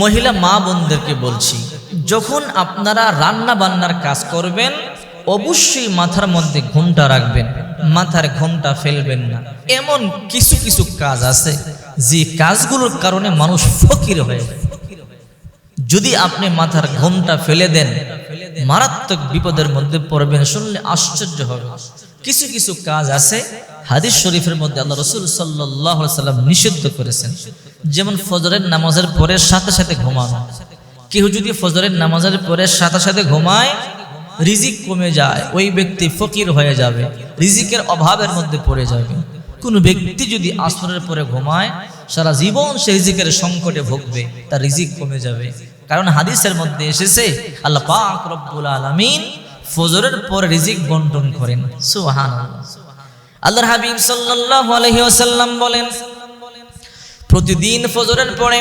মহিলা মা বোনদেরকে বলছি, যখন আপনারা রান্না বান্নার কাজ করবেন, অবশ্যই মাথার মধ্যে ঘুমটা রাখবেন, মাথার ঘুমটা ফেলবেন না। এমন কিছু কিছু কাজ আছে, যে কাজগুলোর কারণে মানুষ ফকির হয়ে যদি আপনি মাথার ঘুমটা ফেলে দেন, মারাত্মক বিপদের মধ্যে পড়বেন, শুনলে আশ্চর্য হবে। কিছু কিছু কাজ আছে হাদিস শরীফের মধ্যে আল্লাহ রসুল সাল্লাহ সাল্লাম নিষিদ্ধ করেছেন। যেমন ফজরের নামাজের পরে সাথে সাথে ঘুমানো। কেউ যদি ফজরের নামাজের পরে সাথে সাথে ঘুমায়, রিজিক কমে যায়, ওই ব্যক্তি ফকির হয়ে যাবে, রিজিকের অভাবের মধ্যে পড়ে যাবে। কোনো ব্যক্তি যদি আসরের পরে ঘুমায়, সারা জীবন সে রিজিকের সংকটে ভুগবে, তার রিজিক কমে যাবে। কারণ হাদিসের মধ্যে এসেছে, আল্লাহ পাক রব্বুল আলামিন ফজরের পরে রিজিক বন্টন করেন। সুবহানাল্লাহ। আল্লাহর হাবিব সাল্লাল্লাহু আলাইহি ওয়াসাল্লাম বলেন, প্রতিদিন ফজরের পরে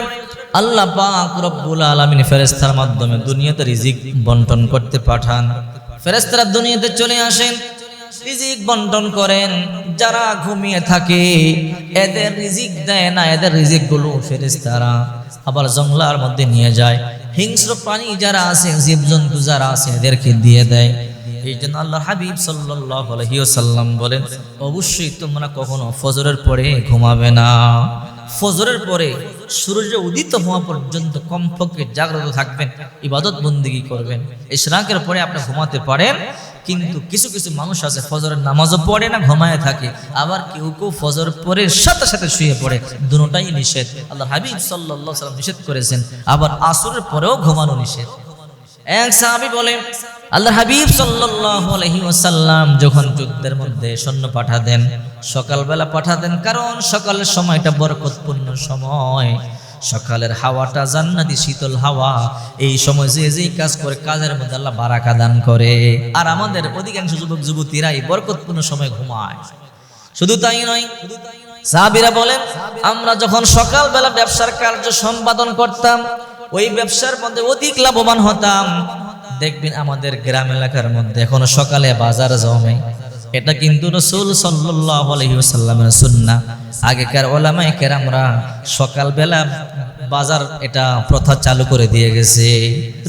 আল্লাহ পাক রব্বুল আলামিন ফেরেশতার মাধ্যমে দুনিয়াতে রিজিক বন্টন করতে পাঠান। ফেরেশতারা দুনিয়াতে চলে আসেন, রিজিক বন্টন করেন। যারা ঘুমিয়ে থাকে, এদের রিজিক দেয় না, এদের রিজিকগুলো ফেরেশতারা আবার জঙ্গলার মধ্যে নিয়ে যায়। হিংস্র প্রাণী যারা আছে, জীবজন্তু যারা আছে, এদেরকে দিয়ে দেয়। এই জন্য আল্লাহ হাবিব সাল্লাম বলেন, অবশ্যই তোমরা কখনো ফজরের পরে ঘুমাবে না। ফজরের পরে সূর্য উদিত হওয়া পর্যন্ত কমপক্ষে জাগ্রত থাকবেন, ইবাদত বন্দিগি করবেন। এই ইশরাকের পরে আপনি ঘুমাতে পারেন কিন্তু কিছু কিছু মানুষ আছে, ফজরের নামাজও পড়ে না, ঘুমায় থাকে। আবার কেউ কেউ ফজর পরে সাথে সাথে শুয়ে পড়ে। দুটোটাই নিষেধ। আল্লাহ হাবিব আলাইহি সাল্লাম নিষেধ করেছেন। আবার আসরের পরেও ঘুমানো নিষেধ। এক সাহাবী বলে আল্লাহ হাবিব সাল্লাল্লাহু আলাইহি ওয়াসাল্লাম যখন যুদ্ধের মধ্যে সৈন্য পাঠাতেন, সকালবেলা পাঠাতেন, কারণ সকালের সময়টা বরকতপূর্ণ সময়। সকালের হাওয়াটা জান্নাতি শীতল হাওয়া। এই সময় যে যেই কাজ করে, কাজের মধ্যে আল্লাহ বারাকা দান করে। আর আমাদের অধিকাংশ যুবক, যুবতীরাই বরকতপূর্ণ সময় ঘুমায়। শুধু তাই নয়, সাহাবিরা বলেন, আমরা যখন সকালবেলা ব্যবসার কার্য সম্পাদন করতাম, ওই ব্যবসার মধ্যে অধিক লাভবান হতাম। দেখবেন আমাদের গ্রাম এলাকার মধ্যে এখনও সকালে বাজার জমে। এটা কিন্তু রসুল ওয়াসাল্লামের সুন্নাহ আগেকার ওলামায়ে কেরামরা সকালবেলা বাজার এটা প্রথা চালু করে দিয়ে গেছে।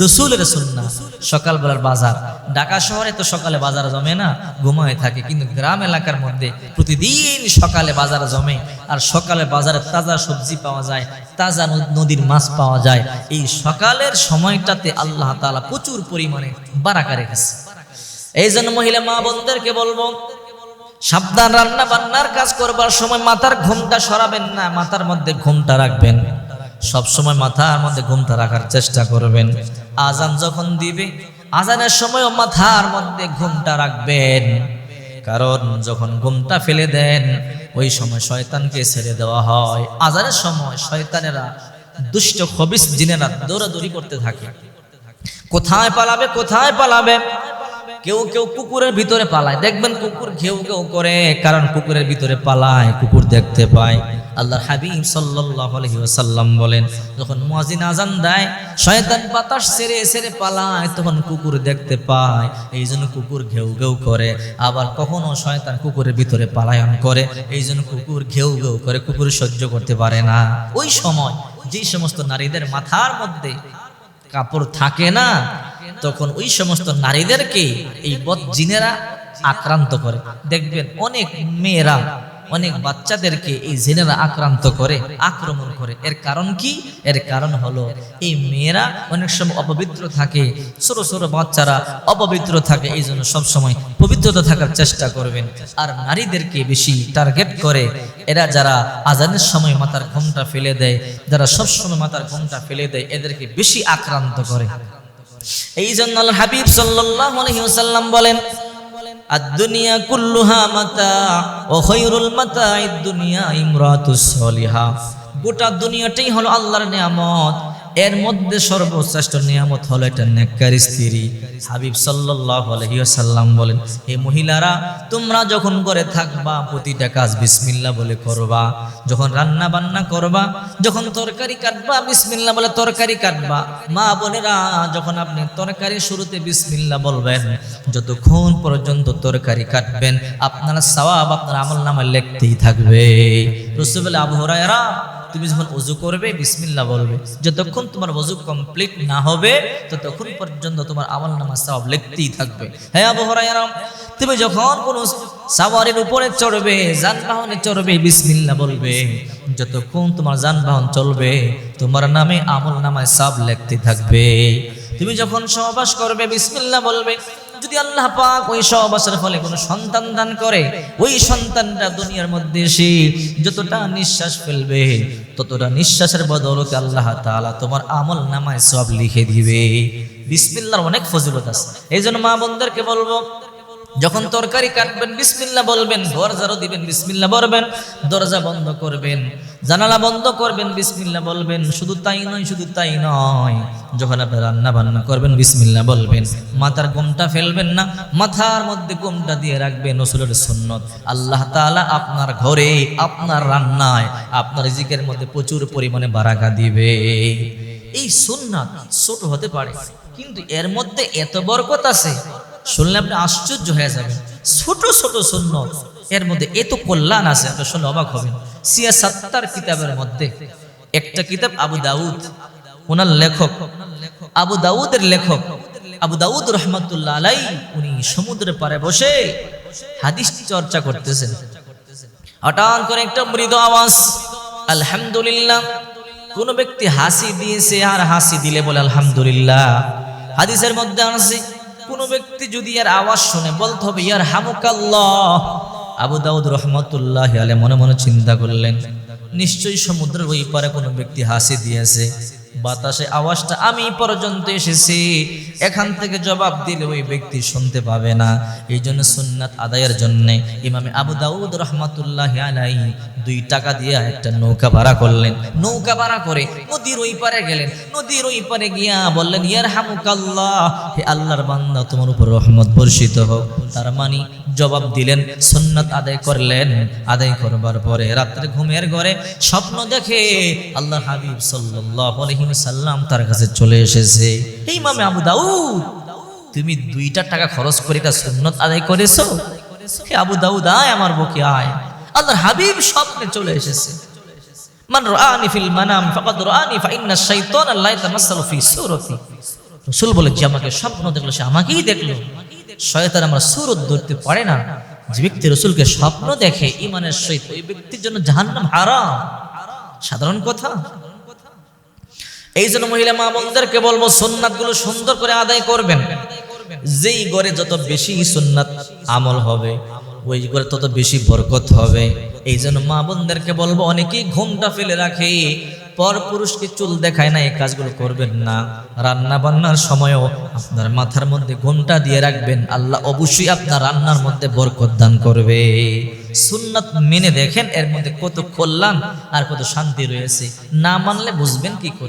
রসুলের সুন্নাহ সকালবেলার বাজার। ঢাকা শহরে তো সকালে বাজার জমে না, ঘুমায় থাকে, কিন্তু গ্রাম এলাকার মধ্যে প্রতিদিন সকালে বাজার জমে। আর সকালে বাজারে তাজা সবজি পাওয়া যায়, তাজা নদীর মাছ পাওয়া যায়। এই সকালের সময়টাতে আল্লাহ তাআলা প্রচুর পরিমাণে বারাকা রেখেছে। এই জন্য মহিলা মা বোনদেরকে বলব, সাবধান রান্না বান্নার কাজ করবার সময় মাথার ঘুমটা সরাবেন না, মাথার মধ্যে ঘুমটা রাখবেন। সব সময় মাথার মধ্যে ঘুমটা রাখার চেষ্টা করবেন। আজান যখন দিবে, আজানের সময়ও মাথার মধ্যে ঘুমটা রাখবেন। কারণ যখন ঘুমটা ফেলে দেন, ওই সময় শয়তানকে ছেড়ে দেওয়া হয়। আজানের সময় শয়তানেরা দুষ্ট খবিস জিনেরা দৌড়াদৌড়ি করতে থাকে। কোথায় পালাবে কোথায় পালাবে? কেউ কেউ কুকুরের ভিতরে পালায়। দেখবেন কুকুর ঘেউ ঘেউ করে, কারণ কুকুরের ভিতরে পালায়, কুকুর দেখতে পায়। আল্লাহর হাবিব ওয়াসাল্লাম বলেন, যখন মুয়াজিন আজান দেয়, শয়তান বাতাস ছেড়ে ছেড়ে পালায়, তখন কুকুর দেখতে পায়। এই জন্য কুকুর ঘেউ ঘেউ করে। আবার কখনো শয়তান কুকুরের ভিতরে পালায়ন করে এই জন্য কুকুর ঘেউ ঘেউ করে, কুকুর সহ্য করতে পারে না। ওই সময় যেই সমস্ত নারীদের মাথার মধ্যে কাপড় থাকে না তখন ওই সমস্ত নারীদেরকে এই বদ জিনেরা আক্রান্ত করে। দেখবেন অনেক মেয়েরা, অনেক বাচ্চাদেরকে এই জিনেরা আক্রান্ত করে, আক্রমণ করে। এর কারণ কি? এর কারণ হলো এই মেয়েরা অনেক সময় অপবিত্র থাকে, ছোট ছোট বাচ্চারা অপবিত্র থাকে এই জন্য সবসময় পবিত্রতা থাকার চেষ্টা করবেন। আর নারীদেরকে বেশি টার্গেট করে, এরা যারা আজানের সময় মাথার ঘুমটা ফেলে দেয়, যারা সবসময় মাথার ঘুমটা ফেলে দেয়, এদেরকে বেশি আক্রান্ত করে। এই জন্য আল্লাহ হাবিব সাল্লাল্লাহু আলাইহি ওয়াসাল্লাম বলেন, আদ-দুনিয়া কুল্লুহা মাতা ও খায়রুল মাতা'id দুনিয়া ইমরাতুস সলিহা গোটা দুনিয়াটাই হলো আল্লাহর নিয়ামত। এর মধ্যে সর্বশ্রেষ্ঠ নিয়ামত হলো এটা নেককার স্ত্রী। হাবিব সাল্লাল্লাহু আলাইহি ওয়াসাল্লাম বলেন, হে মহিলারা, তোমরা যখন করে থাকবা, প্রতিটা কাজ বিসমিল্লাহ বলে করবা। যখন রান্না বান্না করবা, যখন তরকারি কাটবা বিসমিল্লা বলে তরকারি কাটবা। মা বোনেরা, যখন আপনি তরকারি শুরুতে বিসমিল্লা বলবেন, যতক্ষণ পর্যন্ত তরকারি কাটবেন, আপনার সওয়াব আপনার আমল নামায় লিখতেই থাকবে। রসুল আবু হুরায়রা তুমি যখন অজু করবে, বিসমিল্লাহ বলবে। যতক্ষণ তোমার অজু কমপ্লিট না হবে, ততক্ষণ পর্যন্ত তোমার আমল নামা সব লিখতেই থাকবে। হ্যাঁ আবু হুরায়রা, তুমি যখন কোনো সাওয়ারের উপরে চড়বে, যানবাহনে চড়বে, বিসমিল্লাহ বলবে। যতক্ষণ তোমার যানবাহন চলবে, তোমার নামে আমল নামায় সব লিখতে থাকবে। তুমি যখন সহবাস করবে বিসমিল্লা বলবে। যদি আল্লাহ পাক ওই সহবাসের ফলে কোনো সন্তান দান করে, ওই সন্তানটা দুনিয়ার মধ্যে এসে যতটা নিঃশ্বাস ফেলবে, ততটা নিঃশ্বাসের বদলতে আল্লাহ তাআলা তোমার আমল নামায় সব লিখে দিবে। বিসমিল্লাহর অনেক ফজিলত আছে। এই জন্য মা বোনদেরকে বলব যখন তরকারি কাটবেন বিসমিল্লা বলবেন ঘর দিবেন বিসমিল্লা বলবেন, দরজা বন্ধ করবেন, জানালা বন্ধ করবেন, বিসমিল্লাহ বলবেন, শুধু তাই নয়, শুধু তাই নয়। যখন আপনি রান্না বান্না করবেন বিসমিল্লা বলবেন। মাথার গোমটা ফেলবেন না, মাথার মধ্যে গোমটা দিয়ে রাখবেন রসুলের সুন্নত। আল্লাহ তাআলা আপনার ঘরে, আপনার রান্নায়, আপনার রিজিকের মধ্যে প্রচুর পরিমাণে বারাকা দিবে। এই সুন্নাত ছোট হতে পারে, কিন্তু এর মধ্যে এত বরকত আছে। শুনলে আপনি আশ্চর্য হয়ে যাবেন। ছোট ছোট শূন্য এর মধ্যে এত কল্যাণ আছে, আপনি শুনলে অবাক হবেন। সিয়া সাত্তার কিতাবের মধ্যে একটা কিতাব আবু দাউদ, ওনার লেখক, আবু দাউদের লেখক, আবু দাউদ রহমতুল্লাহ আলাই উনি সমুদ্রের পারে বসে হাদিস চর্চা করতেছেন। হঠাৎ করে একটা মৃদ আওয়াজ, আলহামদুলিল্লাহ, কোন ব্যক্তি হাসি দিয়েছে আর হাসি দিলে বলে আলহামদুলিল্লাহ। হাদিসের মধ্যে আছে কোন ব্যক্তি যদি এর আওয়াজ শুনে, বলতে হবে ইয়ার হামুকাল্লাহ আবু দাউদ রহমতুল্লাহ আলে মনে মনে চিন্তা করলেন। নিশ্চয়ই সমুদ্রের ওই পারে কোনো ব্যক্তি হাসি দিয়েছে। বাতাসে আওয়াজটা, আমি পর্যন্ত এসেছি। এখান থেকে জবাব দিলে ওই ব্যক্তি শুনতে পাবে না। এই জন্য সুন্নাত আদায়ের জন্য ইমামে আবু দাউদ রহমাতুল্লাহ আলাই দুই টাকা দিয়ে একটা নৌকা ভাড়া করলেন। নৌকা ভাড়া করে নদীর ওই পারে গেলেন। নদীর ওই পারে গিয়া বললেন ইয়ার হামুকাল্লাহ হে আল্লাহর বান্দা, তোমার উপর রহমত বর্ষিত হোক। তার মানে জবাব দিলেন, সুন্নাত আদায় করলেন। আদায় করবার পরে রাত্রে ঘুমের ঘরে স্বপ্ন দেখে আল্লাহ হাবিব সাল্লাল্লাহু আলাইহি সাল্লাম তার কাছে চলে এসেছে। এই মামে আবু দাউদ তুমি দুইটা টাকা খরচ করে এটা সুন্নত আদায় করেছ? আবু দাউদ, আয় আমার বুকে, আয়। আল্লাহর হাবিব স্বপ্নে চলে এসেছে। বলে আমাকে স্বপ্ন দেখল আমাকেই পারে না। ব্যক্তি রসুলকে স্বপ্ন দেখে সহিত ব্যক্তির জন্য সাধারণ কথা। এই জন্য মহিলা মা বোনদেরকে বলব সুন্নাতগুলো সুন্দর করে আদায় করবেন। যেই গড়ে যত বেশি সুন্নাত আমল হবে, ওই ঘরে তত বেশি বরকত হবে। এই জন্য মা বোনদেরকে বলব, অনেকেই ঘুমটা ফেলে রাখে, পর পুরুষকে চুল দেখায় না, এই কাজগুলো করবেন না। রান্না বান্নার সময়ও আপনার মাথার মধ্যে ঘুমটা দিয়ে রাখবেন। আল্লাহ অবশ্যই আপনার রান্নার মধ্যে বরকত দান করবে। সুন্নাত মেনে দেখেন, এর মধ্যে কত কল্যাণ আর কত শান্তি রয়েছে। না মানলে বুঝবেন কি করে?